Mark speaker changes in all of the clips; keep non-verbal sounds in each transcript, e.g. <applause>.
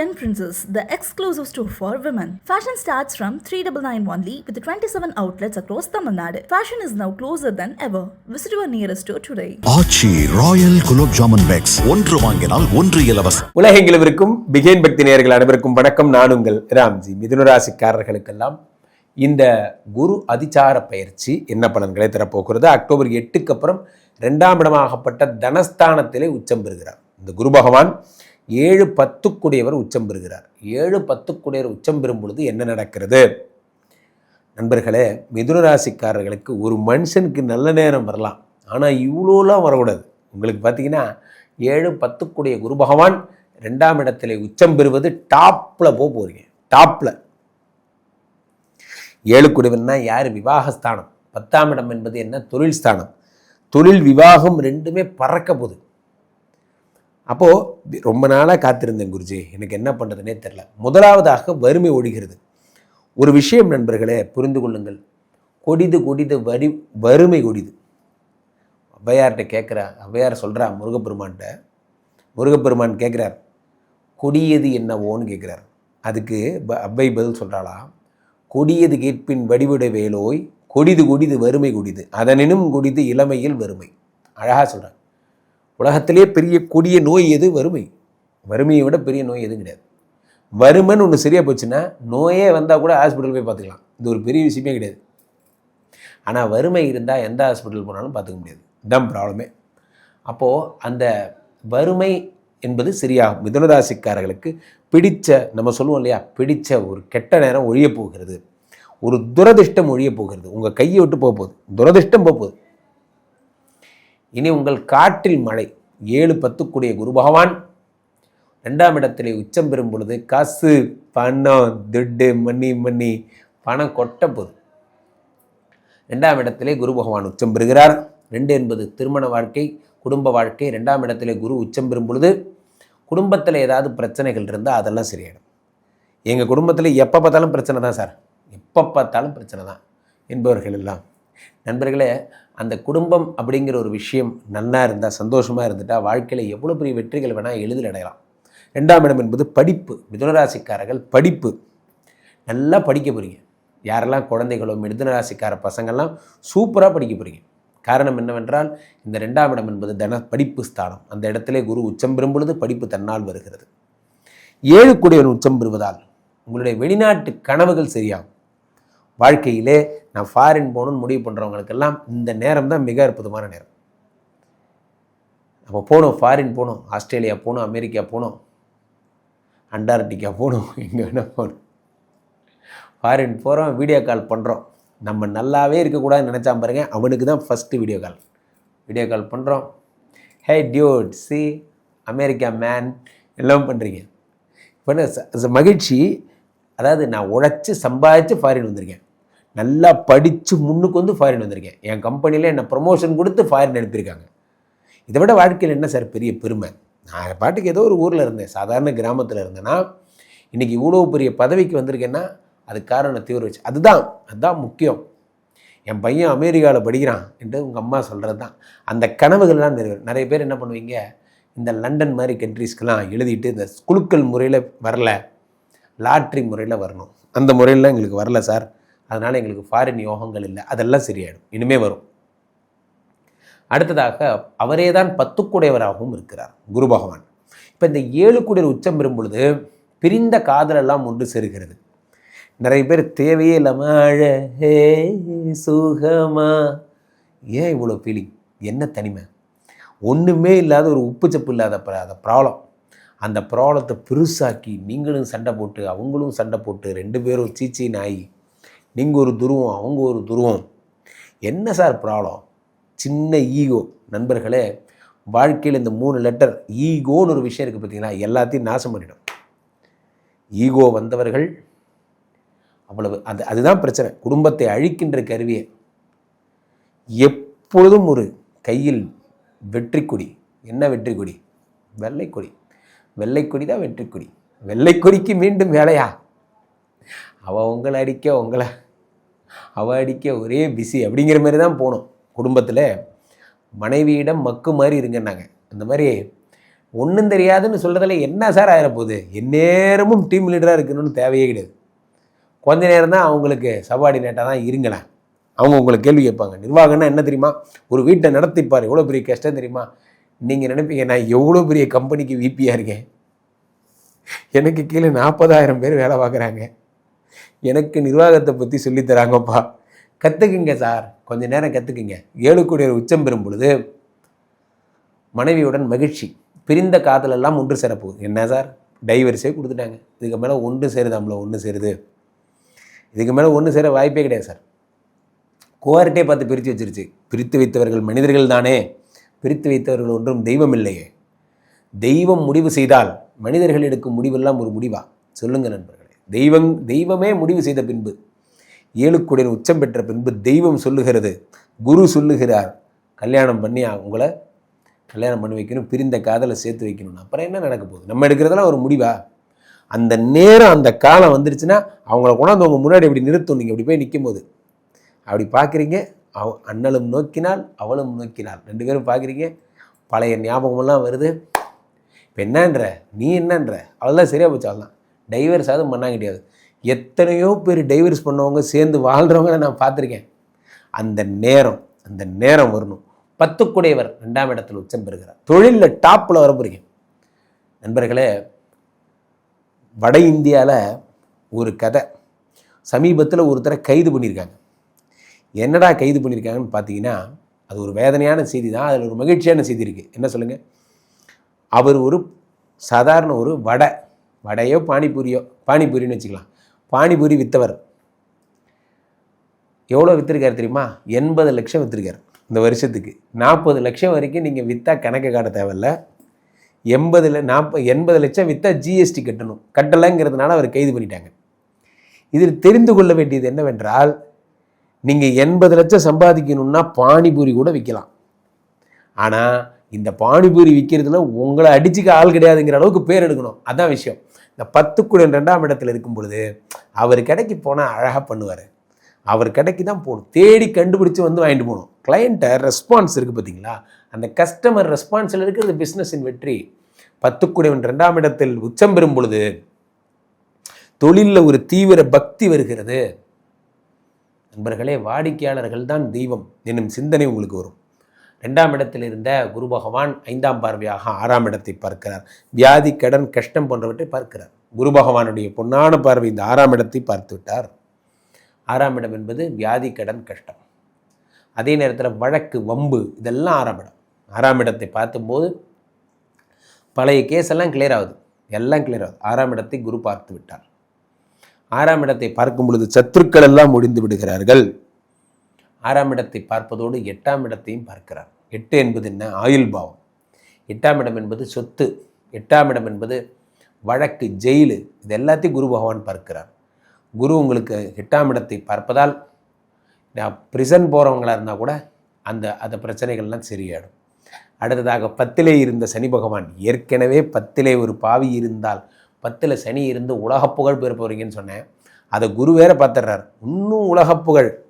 Speaker 1: Young Princess, the exclusive store for women. Fashion starts from 3991 only with 27 outlets across Tamil Nadu. Fashion is now closer than ever. Visit your nearest store today.
Speaker 2: Aachi royal gulab jamun packs ஒன்று வாங்கினால் ஒன்று இலவசம்
Speaker 3: உலகெங்கிலும் இருக்கும் began பக்தி நேயர்கள் அனைவருக்கும் வணக்கம் நான் உங்கள் ராம்ஜி மிதுனராசிக்காரர்களுக்கெல்லாம் இந்த குரு அதிச்சார பயிற்சி என்ன பலன்களை தரப்போகிறது அக்டோபர் எட்டுக்கு அப்புறம் இரண்டாம் இடமாகப்பட்ட தனஸ்தானத்திலே உச்சம் பெறுகிறார் இந்த குரு பகவான் ஏழு பத்துக்குடையவர் உச்சம் பெறுகிறார். ஏழு பத்துக்குடையவர் உச்சம் பெறும் பொழுது என்ன நடக்கிறது? நண்பர்களே மிதுன ராசிக்காரர்களுக்கு ஒரு மனுஷனுக்கு நல்ல நேரம் வரலாம். ஆனால் இவ்வளோலாம் வரக்கூடாது. உங்களுக்கு பார்த்தீங்கன்னா ஏழு பத்துக்குடைய குரு பகவான் ரெண்டாம் இடத்துல உச்சம் பெறுவது டாப்பில் போக போகிறீங்க டாப்பில் ஏழு குடிவன்னா யார்? விவாகஸ்தானம். பத்தாம் இடம் என்பது என்ன? தொழில் ஸ்தானம். தொழில் விவாகம் ரெண்டுமே பறக்க போகுது. அப்போது ரொம்ப நாளாக காத்திருந்தேன் குருஜி. எனக்கு என்ன பண்ணுறதுனே தெரில முதலாவதாக வறுமை ஒழிகிறது ஒரு விஷயம் நண்பர்களே புரிந்து கொள்ளுங்கள். கொடிது கொடிது வரி வறுமை கொடிது. ஔவையார்கிட்ட கேட்குறா ஔவையார் சொல்கிறா முருகப்பெருமான்கிட்ட முருகப்பெருமான் கேட்குறார் கொடியது என்னவோன்னு கேட்குறார். அதுக்கு ப அவ்வை பதில் சொல்கிறாளா கொடியது கேட்பின் வடிவுடை வேலோய் கொடிது கொடிது வறுமை கொடிது. அதனினும் கொடிது இளமையில் வறுமை. அழகாக சொல்கிறார் உலகத்திலே பெரிய கொடிய நோய் எது? வறுமை. வறுமையை விட பெரிய நோய் எதுவும் கிடையாது. வறுமைன்னு ஒன்று சரியாக போச்சுன்னா நோயே வந்தால் கூட ஹாஸ்பிட்டல் போய் பார்த்துக்கலாம். இது ஒரு பெரிய விஷயமே கிடையாது. ஆனால் வறுமை இருந்தால் எந்த ஹாஸ்பிட்டல் போனாலும் பார்த்துக்க முடியாது. இதுதான் ப்ராப்ளமே அப்போது அந்த வறுமை என்பது சரியாகும். மிதுனராசிக்காரர்களுக்கு பிடித்த நம்ம சொல்லுவோம் இல்லையா? பிடித்த ஒரு கெட்ட நேரம் ஒழிய போகிறது. ஒரு துரதிர்ஷ்டம் ஒழிய போகிறது. உங்கள் கையை விட்டு போக போகுது. துரதிர்ஷ்டம் போக போகுது. இனி உங்கள் காற்றில் மழை. ஏழு பத்துக்குடைய குரு பகவான். ரெண்டாம் இடத்திலே உச்சம் பெறும் பொழுது காசு பணம் துட்டு மணி மணி பணம் கொட்ட போது. ரெண்டாம் இடத்திலே குரு பகவான் உச்சம் பெறுகிறார். ரெண்டு என்பது திருமண வாழ்க்கை குடும்ப வாழ்க்கை. ரெண்டாம் இடத்திலே குரு உச்சம் பெறும் பொழுது குடும்பத்தில் ஏதாவது பிரச்சனைகள் இருந்தால் அதெல்லாம் சரியாயிடும். எங்கள் குடும்பத்தில் எப்போ பார்த்தாலும் பிரச்சனை தான் சார். எப்போ பார்த்தாலும் பிரச்சனை தான் என்பவர்கள் எல்லாம். நண்பர்களே அந்த குடும்பம் அப்படிங்கிற ஒரு விஷயம் நல்லா இருந்தால் சந்தோஷமாக இருந்துட்டால் வாழ்க்கையில் எவ்வளோ பெரிய வெற்றிகள் வேணால் எளிதில் அடையலாம். ரெண்டாம் இடம் என்பது படிப்பு. மிதுனராசிக்காரர்கள் படிப்பு. நல்லா படிக்க போகிறீங்க யாரெல்லாம் குழந்தைகளோ மிதுனராசிக்கார பசங்கள்லாம் சூப்பராக படிக்க போகிறீங்க காரணம் என்னவென்றால் இந்த ரெண்டாம் இடம் என்பது தன படிப்பு ஸ்தானம். அந்த இடத்திலே குரு உச்சம் பெறும் பொழுது படிப்பு தன்னால் வருகிறது. ஏழு கூடியவன் உச்சம் பெறுவதால் உங்களுடைய வெளிநாட்டு கனவுகள் சரியாகும். வாழ்க்கையிலே நான் ஃபாரின் போகணும்னு முடிவு பண்ணுறவங்களுக்கெல்லாம் இந்த நேரம் தான் மிக அற்புதமான நேரம். நம்ம போகணும் ஃபாரின் போகணும் ஆஸ்திரேலியா போகணும் அமெரிக்கா போகணும் அண்டார்டிகா போகணும் <laughs> எங்கே வேணால் போகணும். ஃபாரின் போகிறோம் வீடியோ கால் பண்ணுறோம் நம்ம நல்லாவே இருக்கக்கூடாதுன்னு நினச்சா பாருங்க அவனுக்கு தான் first video call video call பண்ணுறோம் hey dude see America man எல்லாம் பண்ணுறீங்க இப்போ என்ன மகிழ்ச்சி அதாவது நான் உழைச்சி சம்பாதிச்சு ஃபாரின் வந்திருக்கேன். நல்லா படித்து முன்னுக்கு வந்து ஃபாரின் வந்திருக்கேன். என் கம்பெனியில் என்னை ப்ரொமோஷன் கொடுத்து ஃபாரின் அனுப்பியிருக்காங்க. இதை விட வாழ்க்கையில் என்ன சார் பெரிய பெருமை? நான் பாட்டுக்கு ஏதோ ஒரு ஊரில் இருந்தேன். சாதாரண கிராமத்தில் இருந்தேன்னா இன்றைக்கி இவ்வளோ பெரிய பதவிக்கு வந்திருக்கேன்னா அது காரணம் தீவிர வச்சு அதுதான் அதுதான் முக்கியம். என் பையன் அமெரிக்காவில் படிக்கிறான் என்று உங்கள் அம்மா சொல்கிறது தான் அந்த கனவுகள்லாம் நிறைவேறும் நிறைய பேர் என்ன பண்ணுவீங்க? இந்த லண்டன் மாதிரி கண்ட்ரீஸ்க்கெலாம் எழுதிட்டு இந்த குழுக்கள் முறையில் வரல. லாட்ரி முறையில் வரணும். அந்த முறையில் எங்களுக்கு வரல சார். அதனால் எங்களுக்கு ஃபாரின் யோகங்கள் இல்லை. அதெல்லாம் சரியாயிடும். இனிமே வரும். அடுத்ததாக அவரே தான் பத்துக்குடையவராகவும் இருக்கிறார் குரு பகவான். இப்போ இந்த ஏழு குடியர் உச்சம் பெறும் பொழுது பிரிந்த காதலெல்லாம் ஒன்று சேருகிறது. நிறைய பேர் தேவையே இல்லாமல் அழகே சுகமா? ஏன் இவ்வளோ ஃபீலிங் என்ன தனிமை? ஒன்றுமே இல்லாத ஒரு உப்புச்சப்பு இல்லாத அந்த ப்ராப்ளம். அந்த ப்ராப்ளத்தை பெருசாக்கி நீங்களும் சண்டை போட்டு அவங்களும் சண்டை போட்டு ரெண்டு பேரும் சீச்சி நாய் நீங்கள் ஒரு துருவம் அவங்க ஒரு துருவம். என்ன சார் ப்ராப்ளம் சின்ன ஈகோ நண்பர்களே வாழ்க்கையில் இந்த மூணு லெட்டர் ஈகோன்னு ஒரு விஷயம் இருக்குது பார்த்தீங்கன்னா எல்லாத்தையும் நாசம் பண்ணிடும். ஈகோ வந்தவர்கள் அவ்வளவு அது அதுதான் பிரச்சனை. குடும்பத்தை அழிக்கின்ற கருவியை. எப்பொழுதும் ஒரு கையில் வெற்றி கொடி என்ன வெற்றி கொடி வெள்ளைக்கொடி. வெள்ளைக்கொடி தான் வெற்றி கொடி வெள்ளைக்கொடிக்கு மீண்டும் வேலையா? அவள் உங்களை அடிக்க உங்களை அவள் அடிக்க ஒரே பிஸி அப்படிங்கிற மாதிரி தான் போகணும் குடும்பத்தில். மனைவியிடம் மக்கு மாதிரி இருங்கன்னாங்க. அந்த மாதிரி ஒன்றும் தெரியாதுன்னு சொல்கிறதுல என்ன சார் ஆயிரப்போகுது எந்நேரமும் டீம் லீடராக இருக்கணும்னு தேவையே கிடையாது. கொஞ்ச நேரம் தான் அவங்களுக்கு சபார்டினேட்டாக தான் இருங்களேன். அவங்க உங்களுக்கு கேள்வி கேட்பாங்க. நிர்வாகம்னா என்ன தெரியுமா? ஒரு வீட்டை நடத்திப்பார். எவ்வளோ பெரிய கஷ்டம் தெரியுமா? நீங்கள் நினைப்பீங்க நான் எவ்வளோ பெரிய கம்பெனிக்கு விபியாக இருக்கேன். எனக்கு கீழே நாற்பதாயிரம் பேர் வேலை பார்க்குறாங்க. எனக்கு நிர்வாகத்தை பற்றி சொல்லித் தராங்கப்பா. கற்றுக்குங்க சார். கொஞ்ச நேரம் கற்றுக்குங்க ஏழு கோடி உச்சம் பெறும் பொழுது மனைவியுடன் மகிழ்ச்சி. பிரிந்த காதலெல்லாம் ஒன்று சேரப்போகுது. என்ன சார்? டைவர்ஸே கொடுத்துட்டாங்க. இதுக்கு மேலே ஒன்று சேருதாம்ல ஒன்று சேருது. இதுக்கு மேலே ஒன்று சேர வாய்ப்பே கிடையாது சார். கோர்ட்டே பார்த்து பிரித்து வச்சிருச்சு. பிரித்து வைத்தவர்கள் மனிதர்கள் தானே. பிரித்து வைத்தவர்கள் ஒன்றும் தெய்வம் இல்லையே. தெய்வம் முடிவு செய்தால் மனிதர்கள் எடுக்கும் முடிவெல்லாம் ஒரு முடிவா? சொல்லுங்கள் நண்பர் தெய்வம் தெய்வமே முடிவு செய்த பின்பு ஏழுக்குடியின் உச்சம் பெற்ற பின்பு தெய்வம் சொல்லுகிறது குரு சொல்லுகிறார் கல்யாணம் பண்ணி உங்களை கல்யாணம் பண்ணி வைக்கணும் பிரிந்த காதலை சேர்த்து வைக்கணும். அப்புறம் என்ன நடக்க போகுது? நம்ம எடுக்கிறதெல்லாம் ஒரு முடிவா? அந்த நேரம் அந்த காலம் வந்துருச்சுன்னா அவங்கள கொண்டாந்து உங்கள் முன்னாடி இப்படி நிறுத்தும். நீங்கள் இப்படி போய் நிற்கும் போது அப்படி பார்க்குறீங்க அவ அண்ணலும் நோக்கினால் அவளும் நோக்கினாள். ரெண்டு பேரும் பார்க்குறீங்க பழைய ஞாபகமெல்லாம் வருது. இப்போ என்னன்ற? நீ என்னன்ற? அவள்தான் சரியாக போச்சு அவள்தான் டைவர்ஸ் அதுவும் பண்ணாங்க கிடையாது எத்தனையோ பேர் டைவர்ஸ் பண்ணவங்க சேர்ந்து வாழ்கிறவங்க நான் பார்த்துருக்கேன். அந்த நேரம் அந்த நேரம் வரணும். பத்துக்குடையவர் ரெண்டாம் இடத்துல உச்சம் பெறுகிறார். தொழிலில் டாப்பில் வர போகிறீங்க நண்பர்களே வட இந்தியாவில் ஒரு கதை சமீபத்தில் ஒருத்தரை கைது பண்ணியிருக்காங்க. என்னடா கைது பண்ணியிருக்காங்கன்னு பார்த்தீங்கன்னா அது ஒரு வேதனையான செய்தி தான். அதில் ஒரு மகிழ்ச்சியான செய்தி இருக்குது என்ன சொல்லுங்கள் அவர் ஒரு சாதாரண ஒரு வடை வடையோ பானிபூரியோ பானிபூரின்னு வச்சுக்கலாம். பானிபூரி விற்றவர் எவ்வளோ விற்றுருக்காரு தெரியுமா? எண்பது லட்சம் விற்றுருக்காரு இந்த வருஷத்துக்கு. நாற்பது லட்சம் வரைக்கும் நீங்கள் விற்றா கணக்கு காட்ட தேவையில்ல. எண்பதில் நாற்ப எண்பது லட்சம் விற்றா ஜிஎஸ்டி கட்டணும். கட்டலைங்கிறதுனால அவர் கைது பண்ணிட்டாங்க. இதில் தெரிந்து கொள்ள வேண்டியது என்னவென்றால் நீங்கள் எண்பது லட்சம் சம்பாதிக்கணும்னா பானிபூரி கூட விற்கலாம் ஆனால் இந்த பானிபூரி விற்கிறதுல உங்களை அடிச்சுக்க ஆள் கிடையாதுங்கிற அளவுக்கு பேர் எடுக்கணும். அதான் விஷயம். இந்த பத்துக்குடன் ரெண்டாம் இடத்துல இருக்கும் பொழுது அவர் கடைக்கு போனால் அழகாக பண்ணுவார். அவர் கடைக்கு தான் போகணும். தேடி கண்டுபிடிச்சு வந்து வாங்கிட்டு போகணும். கிளையண்ட்டை ரெஸ்பான்ஸ் இருக்குது பார்த்தீங்களா? அந்த கஸ்டமர் ரெஸ்பான்ஸில் இருக்கிறது பிஸ்னஸின் வெற்றி. பத்துக்குடையவன் ரெண்டாம் இடத்தில் உச்சம் பெறும் பொழுது தொழிலில் ஒரு தீவிர பக்தி வருகிறது. நண்பர்களே வாடிக்கையாளர்கள் தான் தெய்வம். என்னும் சிந்தனை உங்களுக்கு வரும். ரெண்டாம் இடத்தில் இருந்த குரு பகவான் ஐந்தாம் பார்வையாக ஆறாம் இடத்தை பார்க்கிறார். வியாதி கடன் கஷ்டம் போன்றவற்றை பார்க்கிறார். குரு பகவானுடைய பொன்னான பார்வை இந்த ஆறாம் இடத்தை பார்த்து விட்டார். ஆறாம் இடம் என்பது வியாதி கடன் கஷ்டம். அதே நேரத்தில் வழக்கு வம்பு இதெல்லாம் ஆறாம் இடம். ஆறாம் இடத்தை பார்த்தும்போது பழைய கேஸ் எல்லாம் கிளியர் ஆகுது. எல்லாம் கிளியர் ஆகுது. ஆறாம் இடத்தை குரு பார்த்து விட்டார். ஆறாம் இடத்தை பார்க்கும் பொழுது சத்துருக்கள் எல்லாம் முடிந்து விடுகிறார்கள். ஆறாம் இடத்தை பார்ப்பதோடு எட்டாம் இடத்தையும் பார்க்கிறார். எட்டு என்பது என்ன? ஆயுள் பாவம். எட்டாம் இடம் என்பது சொத்து. எட்டாம் இடம் என்பது வழக்கு ஜெயிலு. இது எல்லாத்தையும் குரு பகவான் பார்க்கிறார். குரு உங்களுக்கு எட்டாம் இடத்தை பார்ப்பதால் நான் ப்ரிசன் போகிறவங்களாக இருந்தால் கூட அந்த அந்த பிரச்சனைகள்லாம் சரியாயிடும். அடுத்ததாக பத்திலே இருந்த சனி பகவான் ஏற்கனவே பத்திலே ஒரு பாவி இருந்தால் பத்தில் சனி இருந்து உலகப் புகழ் பெற போகிறீங்கன்னு சொன்னேன். அதை குரு வேற பார்த்துடுறார். இன்னும் உலகப் புகழ்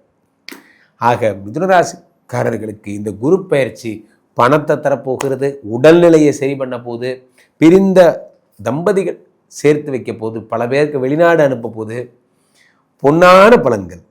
Speaker 3: ஆக மிதுனராசிக்காரர்களுக்கு இந்த குரு பயிற்சி பணத்தை தரப்போகிறது உடல்நிலையை சரி பண்ண போது பிரிந்த தம்பதிகள் சேர்த்து வைக்க போது பல பேருக்கு வெளிநாடு அனுப்ப போது பொன்னான பலன்கள்.